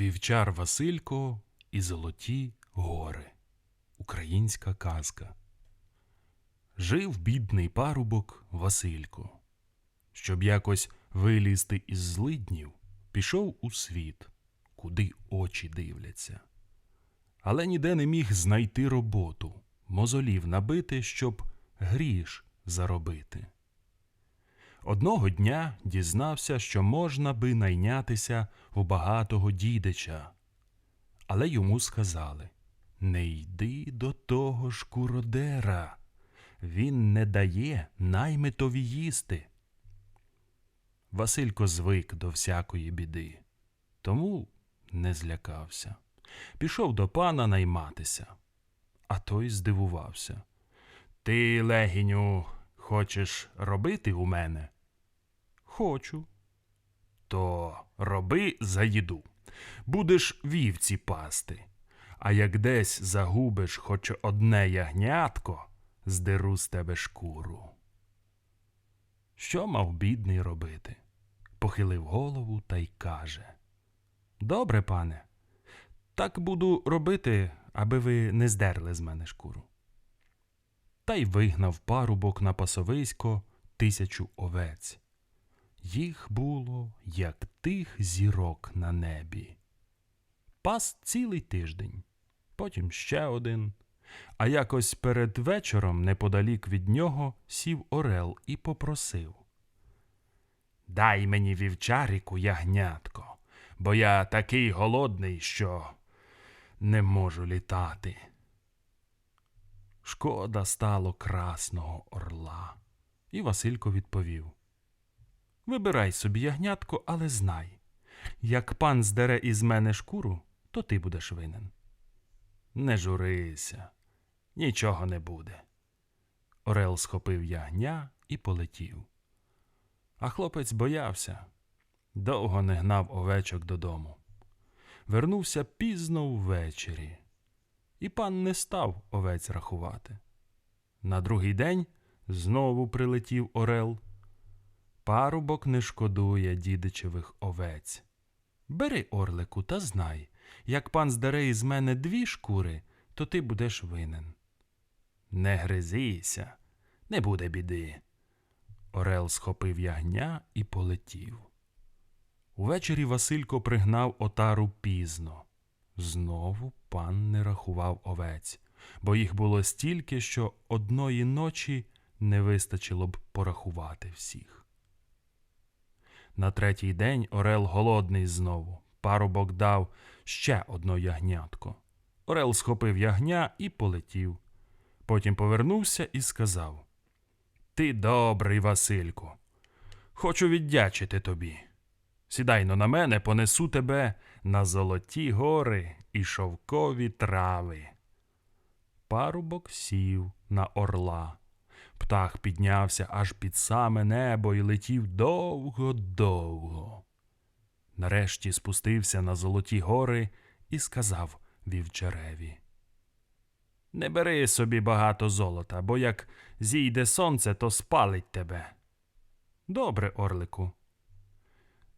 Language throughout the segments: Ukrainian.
Вівчар Василько і Золоті гори. Українська казка. Жив бідний парубок Василько. Щоб якось вилізти із злиднів, пішов у світ, куди очі дивляться. Але ніде не міг знайти роботу, мозолів набити, щоб гріш заробити. Одного дня дізнався, що можна би найнятися у багатого дідича. Але йому сказали Не йди до того ж куродера. Він не дає наймитові їсти. Василько звик до всякої біди, тому не злякався. Пішов до пана найматися. А той здивувався. Ти, легіню, хочеш робити у мене? Хочу. То роби за їду. Будеш вівці пасти. А як десь загубиш хоч одне ягнятко, здеру з тебе шкуру. Що мав бідний робити? Похилив голову та й каже. Добре, пане, так буду робити, аби ви не здерли з мене шкуру. Та й вигнав парубок на пасовисько тисячу овець. Їх було, як тих зірок на небі. Пас цілий тиждень, потім ще один. А якось перед вечором, неподалік від нього, сів орел і попросив. Дай мені вівчарику, ягнятко, бо я такий голодний, що не можу літати. Шкода стало красного орла. І Василько відповів Вибирай собі ягнятко, але знай, як пан здере із мене шкуру, то ти будеш винен. Не журися, нічого не буде. Орел схопив ягня і полетів. А хлопець боявся, довго не гнав овечок додому. Вернувся пізно ввечері, і пан не став овець рахувати. На другий день знову прилетів орел. Парубок не шкодує дідичевих овець. Бери орлику та знай, як пан здере із мене дві шкури, то ти будеш винен. Не гризися, не буде біди. Орел схопив ягня і полетів. Увечері Василько пригнав отару пізно. Знову пан не рахував овець, бо їх було стільки, що одної ночі не вистачило б порахувати всіх. На третій день Орел голодний знову. Парубок дав ще одно ягнятко. Орел схопив ягня і полетів. Потім повернувся і сказав: Ти добрий, Васильку. Хочу віддячити тобі. Сідайно на мене, понесу тебе на золоті гори і шовкові трави. Парубок сів на орла. Птах піднявся аж під саме небо і летів довго-довго. Нарешті спустився на золоті гори і сказав вівчареві. Не бери собі багато золота, бо як зійде сонце, то спалить тебе. Добре, орлику.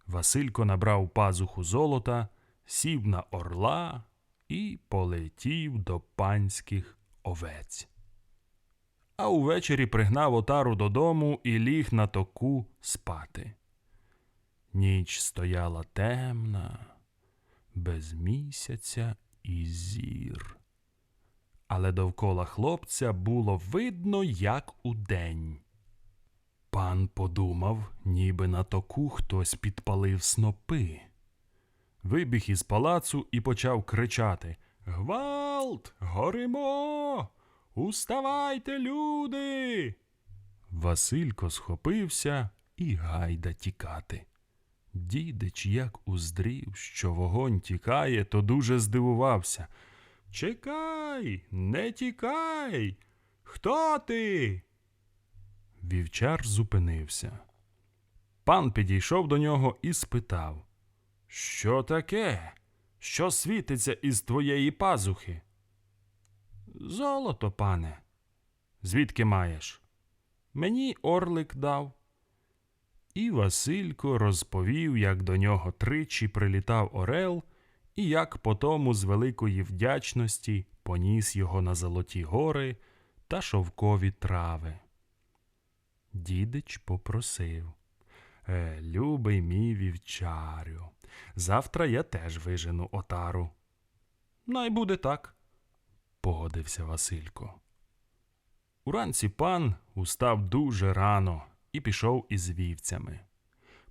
Василько набрав пазуху золота, сів на орла і полетів до панських овець. А увечері пригнав отару додому і ліг на току спати. Ніч стояла темна, без місяця і зір. Але довкола хлопця було видно, як удень. Пан подумав, ніби на току хтось підпалив снопи. Вибіг із палацу і почав кричати Гвалт! Горимо! Уставайте, люди! Василько схопився і гайда тікати. Дідич, як уздрів, що вогонь тікає, то дуже здивувався. Чекай, не тікай. Хто ти? Вівчар зупинився. Пан підійшов до нього і спитав Що таке? Що світиться із твоєї пазухи? Золото, пане. Звідки маєш? Мені орлик дав. І Василько розповів, як до нього тричі прилітав орел і як потому з великої вдячності поніс його на золоті гори та шовкові трави. Дідич попросив. Е, любий мій вівчарю, завтра я теж вижену отару. Най буде так, погодився Василько. Уранці пан устав дуже рано і пішов із вівцями.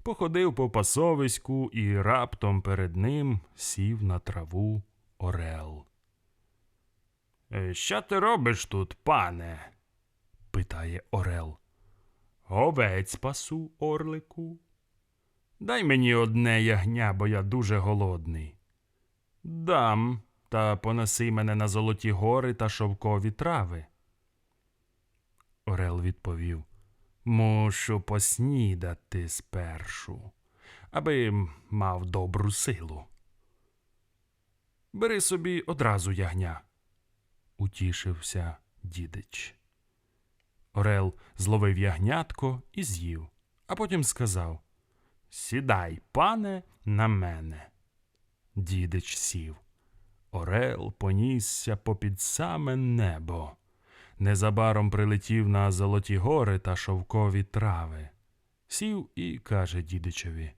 Походив по пасовиську і раптом перед ним сів на траву орел. «Е, Що ти робиш тут, пане? питає орел. Овець пасу, орлику. Дай мені одне ягня, бо я дуже голодний. Дам, та понеси мене на золоті гори та шовкові трави. Орел відповів Мушу поснідати спершу, аби мав добру силу. Бери собі одразу ягня, утішився дідич. Орел зловив ягнятко і з'їв, а потім сказав Сідай, пане, на мене. Дідич сів. Орел понісся попід саме небо. Незабаром прилетів на золоті гори та шовкові трави. Сів і каже дідичеві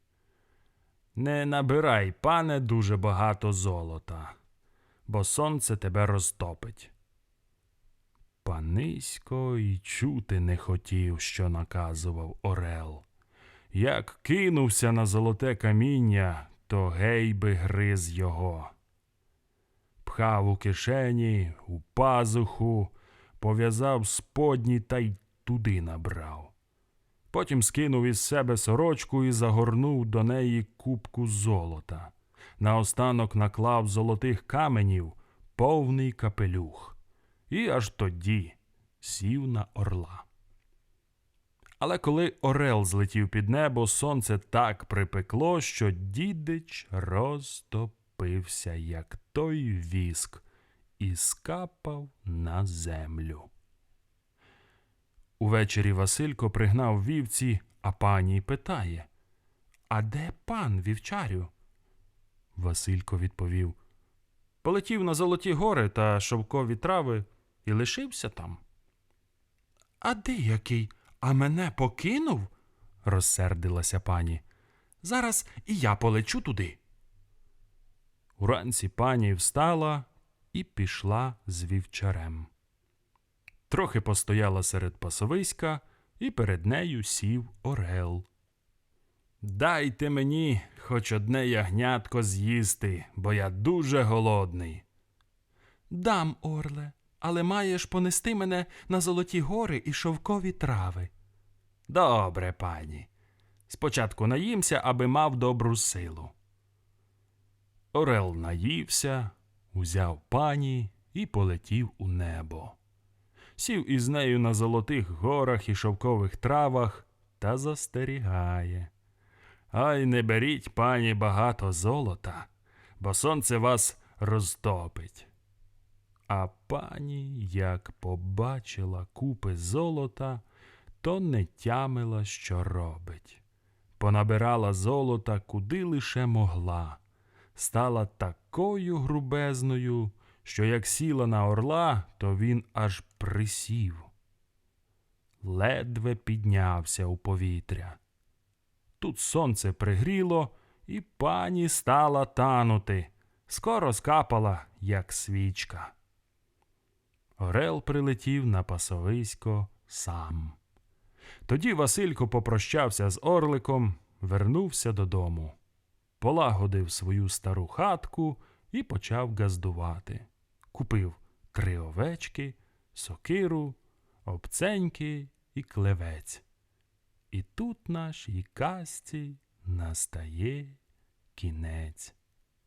Не набирай, пане, дуже багато золота, бо сонце тебе розтопить. Панисько й чути не хотів, що наказував Орел. Як кинувся на золоте каміння, то гей би гриз його. Пхав у кишені, у пазуху, пов'язав сподні та й туди набрав. Потім скинув із себе сорочку і загорнув до неї кубку золота. Наостанок наклав золотих каменів повний капелюх. І аж тоді сів на орла. Але коли орел злетів під небо, сонце так припекло, що дідич розтопився, як той віск, і скапав на землю. Увечері Василько пригнав вівці, а пані питає А де пан, вівчарю? Василько відповів Полетів на золоті гори та шовкові трави і лишився там. А де який? А мене покинув? розсердилася пані. Зараз і я полечу туди. Уранці пані встала і пішла з вівчарем. Трохи постояла серед пасовиська, і перед нею сів орел. Дайте мені хоч одне ягнятко з'їсти, бо я дуже голодний. Дам, орле, але маєш понести мене на золоті гори і шовкові трави. Добре, пані. Спочатку наїмся, аби мав добру силу. Орел наївся, узяв пані і полетів у небо. Сів із нею на золотих горах і шовкових травах та застерігає. Ай, не беріть, пані, багато золота, бо сонце вас розтопить. А пані, як побачила купи золота, то не тямила, що робить. Понабирала золота куди лише могла, стала такою грубезною, що як сіла на орла, то він аж присів. Ледве піднявся у повітря. Тут сонце пригріло, і пані стала танути, скоро скапала, як свічка. Орел прилетів на пасовисько сам. Тоді Василько попрощався з орликом, вернувся додому, полагодив свою стару хатку і почав газдувати. Купив три овечки, сокиру, обценьки і клевець. І тут нашій касті настає кінець.